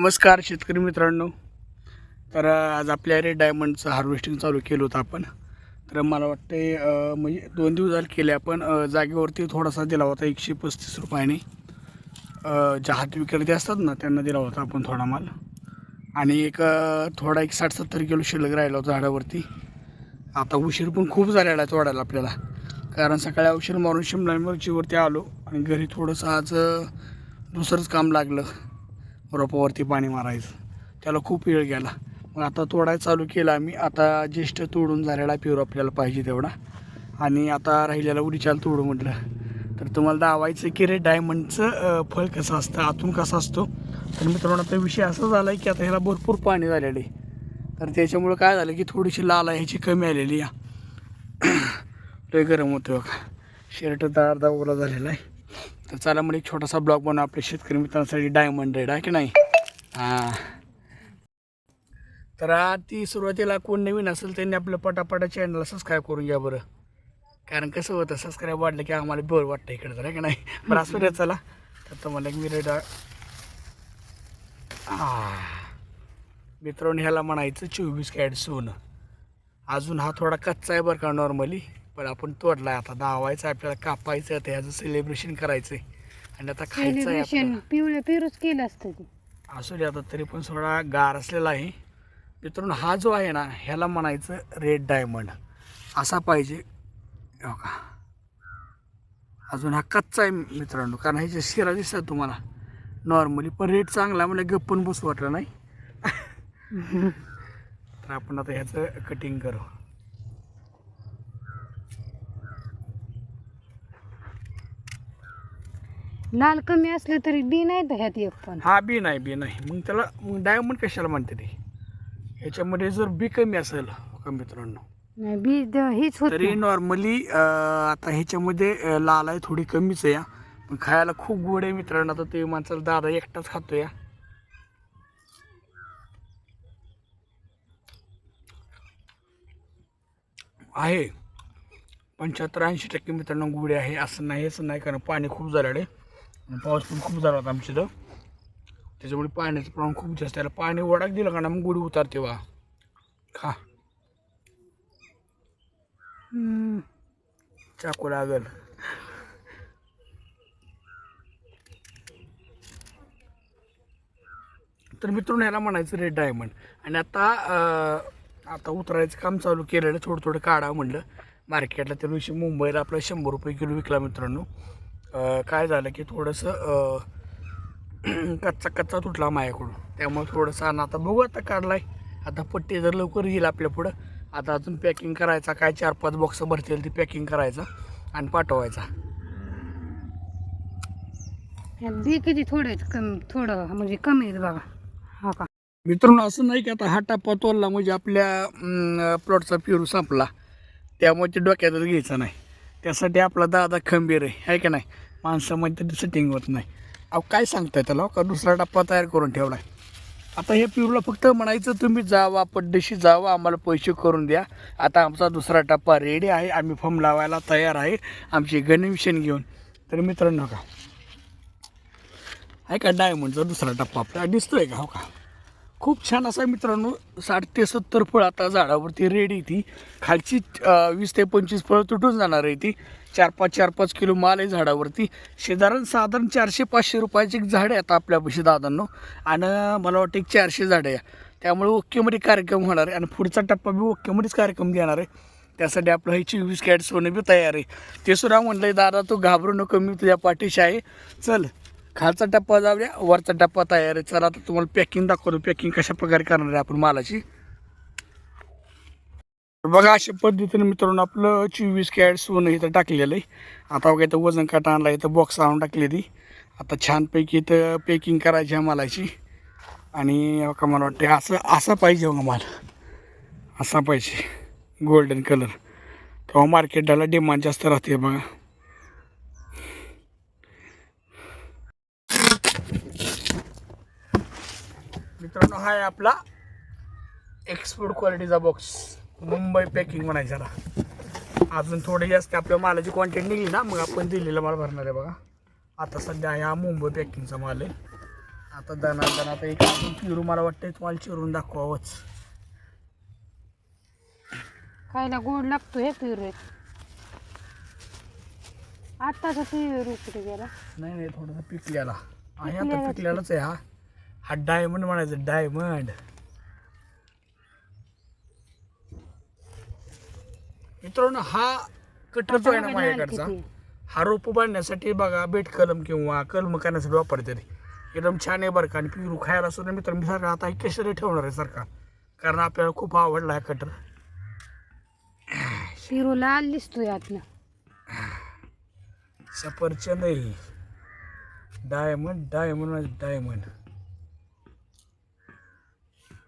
नमस्कार शेतकरी मित्रांनो. तर आज आपल्या रेड डायमंडचं हार्वेस्टिंग चालू केलं होतं आपण. तर मला वाटते म्हणजे दोन दिवस झाले केले आपण. जागेवरती थोडासा दिला होता एकशे पस्तीस रुपयाने. ज्या हात विक्रेते असतात ना त्यांना दिला होता आपण थोडा माल. आणि एक थोडा एक साठ सत्तर किलो शिल्लक राहिला होता झाडावरती. आता उशीर पण खूप झालेला आहे तोडायला आपल्याला. कारण सकाळी औषध मारून शिमला मिरचीवरती आलो आणि घरी थोडंसं आज दुसरंच काम लागलं. रोपावरती पाणी मारायचं. त्याला खूप वेळ गेला. मग आता तोडायला चालू केला आम्ही. आता ज्येष्ठ तोडून झालेला पेरू आपल्याला पाहिजे तेवढा. आणि आता राहिलेला उडीचाल तोडू म्हटलं. तर तुम्हाला दावायचं की रे डायमंडचं फळ कसं असतं आतून कसा असतो? तर मित्रांनो आता विषय असा झाला आहे की आता ह्याला भरपूर पाणी झालेलं आहे. तर त्याच्यामुळं काय झालं की थोडीशी लाल आहे ह्याची कमी आलेली या लय गरम होतं बघा. शर्ट तर अर्धा ओला झालेला आहे. तर चला म्हणजे एक छोटासा ब्लॉग बनवू आपल्या शेतकरी मित्रांसाठी डायमंड रेड आहे की नाही? हां. तर ती सुरुवातीला कोण नवीन असेल त्यांनी आपलं पटापटा चॅनलला सबस्क्राईब करून घ्या बरं. कारण कसं होतं सबस्क्राईब वाढलं की आम्हाला बोर वाटतं इकडे तर आहे की नाही? बरं असं चला. तर तुम्हाला एक मी रेड मित्रांनो ह्याला म्हणायचं चोवीस कॅड सोनं. अजून हा थोडा कच्चा आहे बरं का नॉर्मली पण आपण तोडला आता. दावायचं आपल्याला कापायचं ह्याचं सेलिब्रेशन करायचं आहे आणि आता खायचं आहे सेलिब्रेशन आपल्याला. पिवळ्या पेरूच केलं असतं ते. असू दे आता तरी पण थोडा गार असलेला आहे. मित्रांनो हा जो आहे ना ह्याला म्हणायचं रेड डायमंड असा पाहिजे. हो का अजून हा कच्चा आहे मित्रांनो कारण ह्याच्या शिरा दिसतात तुम्हाला नॉर्मली पण रेट चांगला मला गप्पन बसू वाटलं नाही. तर आपण आता ह्याचं कटिंग करू. लाल कमी असलं तरी बी नाही तर ह्यात एक पण. हा बी नाही बी नाही. मग त्याला मग डायमंड कशाला म्हणते ते? ह्याच्यामध्ये जर बी कमी असेल का मित्रांनो? नाही बी द- हेच होत तरी. नॉर्मली आता ह्याच्यामध्ये अ, लाल आहे थोडी कमीच आहे या पण खायला खूप गोड आहे मित्रांनो. आता ते माणसाला दादा एकटाच खातो या आहे. पंच्याहत्तर ऐंशी टक्के मित्रांनो गोडे आहे. असं नाही असं नाही कारण पाणी खूप झालेलं आहे. पाऊस पण खूप झाला होता आमच्या इथं. त्याच्यामुळे पाण्याचं प्रमाण खूप जास्त आहे. त्याला पाणी वडाक दिलं का ना मग गुढी उतारते वा खा. चाकू लागल. तर मित्रांनो ह्याला म्हणायचं रेड डायमंड आणि आता आता उतरायचं काम चालू केलेलं थोडं थोडं काढा म्हणलं. मार्केटला त्या दिवशी मुंबईला आपला शंभर रुपये किलो विकला मित्रांनो. काय झालं की थोडंसं कच्चा कच्चा तुटला माझ्याकडून त्यामुळे थोडंसं आणि आता बघू आता काढलाय. आता पट्टी जर लवकर येईल आपल्या पुढं. आता अजून पॅकिंग करायचा काय चार पाच बॉक्स भरतील ती पॅकिंग करायचा आणि पाठवायचा. बी किती थोडे कमी थोडं म्हणजे कमी आहेत बघा. हो का? मित्रांनो असं नाही की आता हा टप्पा तोडला म्हणजे आपल्या प्लॉटचा पेरू संपला. त्यामुळे ते डोक्यातच घ्यायचं नाही. त्यासाठी आपला दादा खंबीर आहे आहे का नाही? माणसामध्ये त्याची सेटिंग होत नाही. अहो काय सांगताय त्याला? हो का? दुसरा टप्पा तयार करून ठेवला आहे आता हे पेरूला फक्त म्हणायचं तुम्ही जावा पड्डेशी जावा आम्हाला पैसे करून द्या. आता आमचा दुसरा टप्पा रेडी आहे. आम्ही फॉर्म लावायला तयार आहे. आमची गणेशन घेऊन. तर मित्रांनो का? आहे का डायमंडचा दुसरा टप्पा आपल्याला दिसतोय का? हो का? खूप छान असा मित्रांनो साठ ते सत्तर फळ आता झाडावरती रेडी ती. खालची वीस ते पंचवीस फळं तुटून जाणार आहे ती. चार पाच चार पाच किलो माल आहे झाडावरती. शेजारण साधारण चारशे पाचशे रुपयाची एक झाडं आहे आता आपल्यापाशी दादांनो. आणि मला वाटतं एक चारशे झाडं आहे. त्यामुळे ओक्केमध्ये कार्यक्रम होणार आहे. आणि पुढचा टप्पा बी ओकेमध्येच कार्यक्रम देणार आहे. त्यासाठी आपलं हे चोवीस कॅट सोनं बी तयार आहे. ते सुद्धा म्हणलं आहे दादा तू घाबरू नको मी तुझ्या पाठीशी आहे. चल. खालचा टप्पा जाऊ द्या वरचा टप्पा तयार आहे. चला आता तुम्हाला पॅकिंग दाखवतो पॅकिंग कशा प्रकारे करणार आहे आपण मालाची. बघा अशा पद्धतीने मित्रांनो आपलं चोवीस कॅड सोनं इथं टाकलेलं आहे. आता बघा इथं वजन काट आणला इथं बॉक्स आणून टाकलेली आता छानपैकी इथं पॅकिंग करायची आहे मालाची. आणि बघा मला वाटते असं असा पाहिजे बघा माल. असा पाहिजे. गोल्डन कलर तेव्हा मार्केटला डिमांड जास्त राहते बघा. मित्रांनो हा आहे आपला एक्सपोर्ट क्वालिटीचा बॉक्स मुंबई पॅकिंग म्हणायचं त्याला. अजून थोडे जास्त आपल्या मालाची क्वांटिटी निघली ना मग आपण दिलेला माल भरणार आहे बघा. आता सध्या हा मुंबई पॅकिंगचा माल आहे. आता दना दना आता एक अजून पिरू मला वाटतं तुम्हाला चिरून दाखवावंच. खायला गोड लागतो हे पिरू आत्ताचा पिरू कुठे गेला. नाही नाही थोडासा पिकलेला. आहे आता. पिकलेलाच आहे हा. हा डायमंड म्हणायचं डायमंड. मित्रांनो हा कटर जो आहे ना माझ्याकडचा? हा रोप बांधण्यासाठी बघा बेट कलम किंवा कलम करण्यासाठी वापरते. एकदम छान आहे बरं का आणि पिरू खायला सुद्धा मित्र मी सारखा आता केसरी ठेवणार आहे सारखा. कारण आपल्याला खूप आवडला आहे कटर. पिरू लाल दिसतोय आतनं. सफरचंद डायमंड डायमंड डायमंड.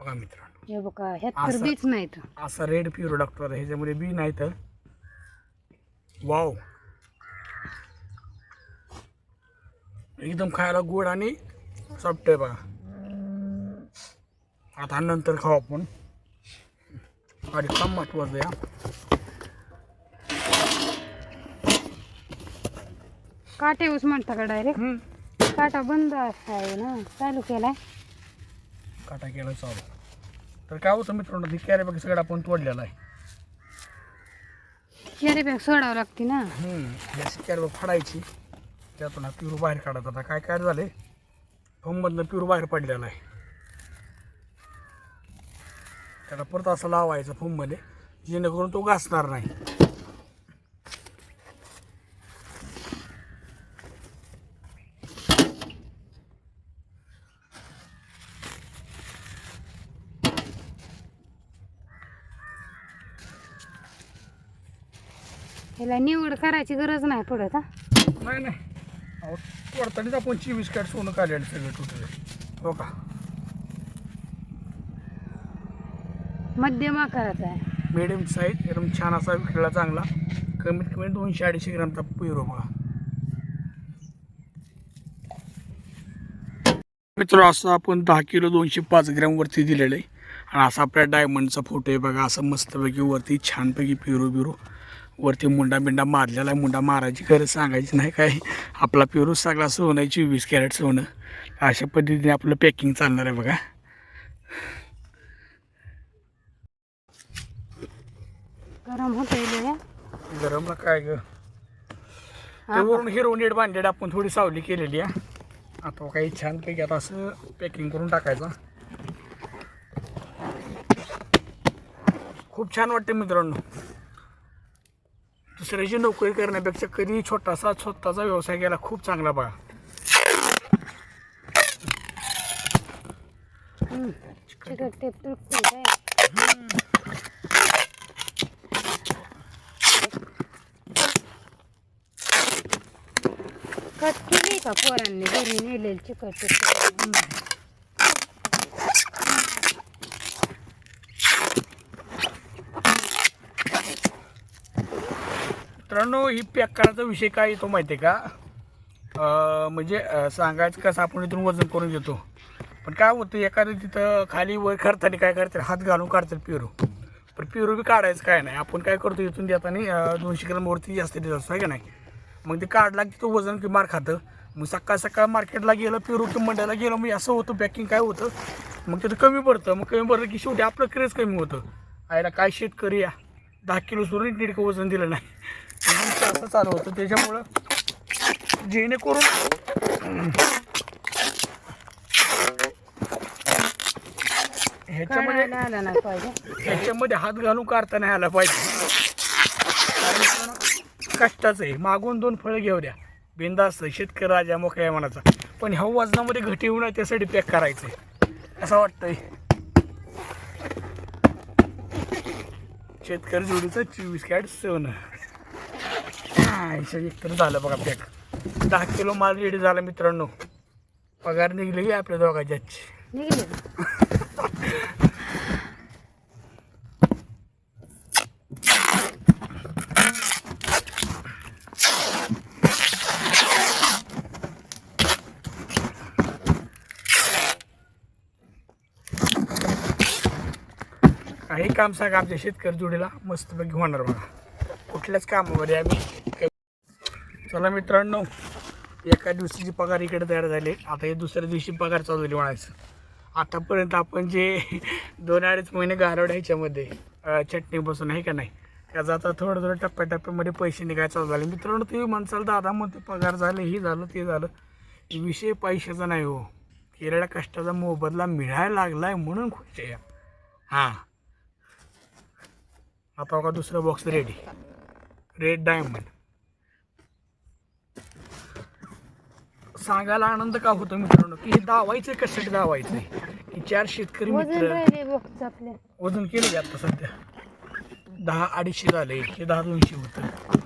बघा मित्रांनो. हे बघा ह्यात तर असं. बीच नाहीत. असा रेड प्युरो डॉक्टर ह्याच्यामध्ये बी नाही तर वाव. एकदम खायला गोड आणि सॉफ्ट आहे बघा. आता नंतर खाऊ आपण. आणि कम महत्वाचं हा. काटे ऊस म्हणता का डायरेक्ट. काटा बंद आहे ना. चालू केलाय. काटा केला चालू. तर काय होतं मित्रांनो ती कॅरी बघा सगळं आपण तोडलेला आहे. कॅरी बॅग सोडावं लागते ना? अशी कॅरी फाडायची. त्यातून हा पिरू बाहेर काढत आता काय काय झाले फममधनं पिरू बाहेर पडलेला आहे. त्याला परत असं लावायचं फममध्ये जेणेकरून तो घासणार नाही. ह्याला निवड करायची गरज नाही पडत हा. नाही नाही. अहो तोडतानीच आपण चोवीस कॅट सोनं काढलेलं सगळं तुटले. हो का? मध्यम आकाराचा आहे. मिडियम साईज एकदम छान असा विकलेला चांगला. कमीत कमी दोनशे अडीचशे ग्रामचा पिरो बघा. मित्र असं आपण दहा किलो दोनशे पाच ग्रॅम वरती दिलेलं आहे. आणि असा आपल्या डायमंडचा फोटो आहे बघा. असं मस्तपैकी वरती छानपैकी पिरो बिरो वरती मुंडा बिंडा मारलेला आहे. मुंडा मारायची गरज सांगायची नाही काय. आपला पिरो सगळा सोनं आहे चोवीस कॅरेट सोनं. अशा पद्धतीने आपलं पॅकिंग चालणार आहे बघा. गरम लय. गरमला काय ग? वरून हिरो नीट बांधलेलं आपण थोडी सावली केलेली आहे. आता काही छानपैकी आता असं पॅकिंग करून टाकायचं. खूप छान वाटते मित्रांनो. दुसऱ्याची नोकरी करण्यापेक्षा कधी छोटासा स्वतःचा व्यवसाय केला खूप चांगला बघा. कट केली का पोरांनी? घरी नेलेली चिकट मित्रांनो ही पॅक करायचा विषय काय येतो माहिती आहे का म्हणजे सांगायचं कसं आपण इथून वजन करून घेतो. पण काय होतं एखादं तिथं खाली वर करताना काय करतात हात घालून काढतात पिरू. पण पिरू बी काढायचं काय नाही. आपण काय करतो इथून देताना दोनशे ग्रामवरती जास्त देत असतो आहे का नाही? मग ते काढला की तो वजन की मार खातं. मग सकाळ सकाळ मार्केटला गेलं पिरू की मंड्याला गेलं मग असं होतं पॅकिंग काय होतं? मग तिथं कमी पडतं. मग कमी पडलं की शेवटी आपलं क्रेज कमी होतं. आयला काय शेतकरी या? दहा किलो सोडून नीटकं वजन दिलं नाही. असं चालू होतं. त्याच्यामुळं जेणेकरून ह्याच्यामध्ये ह्याच्यामध्ये हात घालून काढता नाही आला पाहिजे. कष्टाचं आहे. मागून दोन फळं घेऊ द्या. बिंदास्त शेतकरी राजा मोकळ्या मनाचा. पण ह्या वजनामध्ये घट येऊ नये त्यासाठी पॅक करायचं आहे असं वाटतंय. शेतकरी जोडीचं चोवीस कॅट सोनं. एक तर झालं बघा पॅक. दहा किलो माल रेडी झाला मित्रांनो. पगार निघली की आपल्या का? काही काम सांगा आमच्या शेतकरी जोडीला. मस्तपैकी होणार बघा. कुठल्याच कामामध्ये आम्ही चला मित्रांनो एका दिवसाची पगार इकडे तयार झाले. आता हे दुसऱ्या दिवशी पगार चालू झाली म्हणायचं. आतापर्यंत आपण जे दोन अडीच महिने गारवड ह्याच्यामध्ये चटणी बसून आहे का नाही त्याचा आता थोडं थोडं टप्प्याटप्प्यामध्ये पैसे निघायचं चालू झाले. मित्रांनो तुम्ही म्हणसाल दादा म्हणते पगार झाले हे झालं ते झालं. विषय पैशाचा नाही हो. केलेल्या कष्टाचा मोबदला मिळायला लागला आहे म्हणून खुश आहे हां. आता बघा दुसरा बॉक्स रेडी रेड डायमंड सांगायला आनंद का होतो मित्रांनो? की हे दावायचं कशासाठी दावायचं की चार शेतकरी मित्र वजन केलं की आता सध्या? दहा अडीचशे झाले हे दहा दोनशे होतं.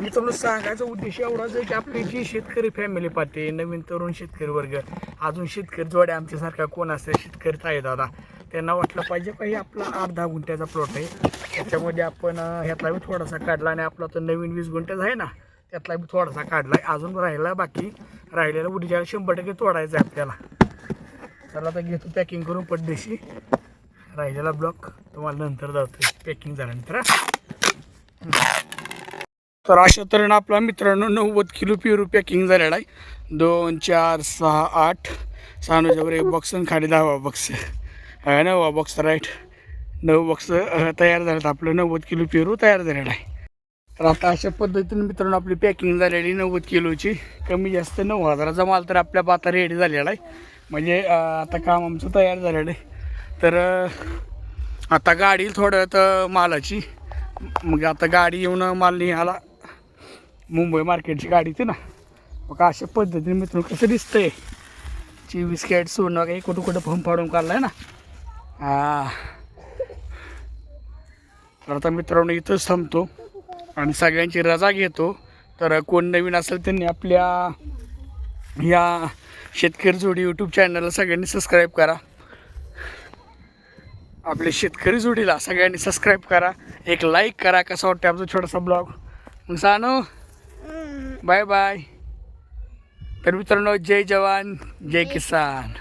मित्रांनो सांगायचा उद्देश एवढाच आहे की आपली जी शेतकरी फॅमिली पाहते नवीन तरुण शेतकरी वर्ग अजून शेतकरी जोड्या आमच्यासारखा कोण असते शेतकरी ताई दादा त्यांना वाटलं पाहिजे का हे आपला आठ दहा गुंठ्याचा प्लॉट आहे. त्याच्यामध्ये आपण ह्यातला थोडासा काढला आणि आपला तर नवीन वीस गुंठ्याचा आहे ना? त्यातला बी थोडासा काढला अजून राहिला बाकी. राहिलेला उडीच्या शंभर टक्के तोडायचा आहे आपल्याला. चला आता घेतो पॅकिंग करून पडदेशी राहिलेला ब्लॉक तुम्हाला नंतर जातो पॅकिंग झाल्यानंतर तर अशा तऱ्हेनं आपला मित्रांनो नव्वद किलो पिरू पॅकिंग झालेला आहे. दोन चार सहा आठ. सहा सानूच्यावर एक बॉक्स आणि खाली दहावा बॉक्स नववा बॉक्स राईट नऊ बॉक्स तयार झालेत आपलं. नव्वद किलो पेरू तयार झालेला आहे. तर आता अशा पद्धतीने मित्रांनो आपली पॅकिंग झालेली नव्वद किलोची. कमी जास्त नऊ हजाराचा माल तर आपल्या आता रेडी झालेला आहे. म्हणजे आता काम आमचं तयार झालेलं आहे. तर आता गाडी थोडं तर मालाची. मग आता गाडी येऊन माल निघाला. मुंबई मार्केटची गाडी ती ना. मग अशा पद्धतीने मित्रांनो कसं दिसतं आहे चोवीस कॅट सोनं काही कुठं कुठं फम फाडून काढला आहे ना? हां. तर आता मित्रांनो इथंच थांबतो. आणि सगळ्यांची रजा घेतो. तर कोण नवीन असेल त्यांनी आपल्या या शेतकरी जोडी यूट्यूब चॅनलला सगळ्यांनी सबस्क्राईब करा. आपल्या शेतकरी जोडीला सगळ्यांनी सबस्क्राईब करा. एक लाईक करा कसा वाटतं आमचा छोटासा ब्लॉग मग सानो बाय बाय तर मित्रांनो जय जवान जय किसान.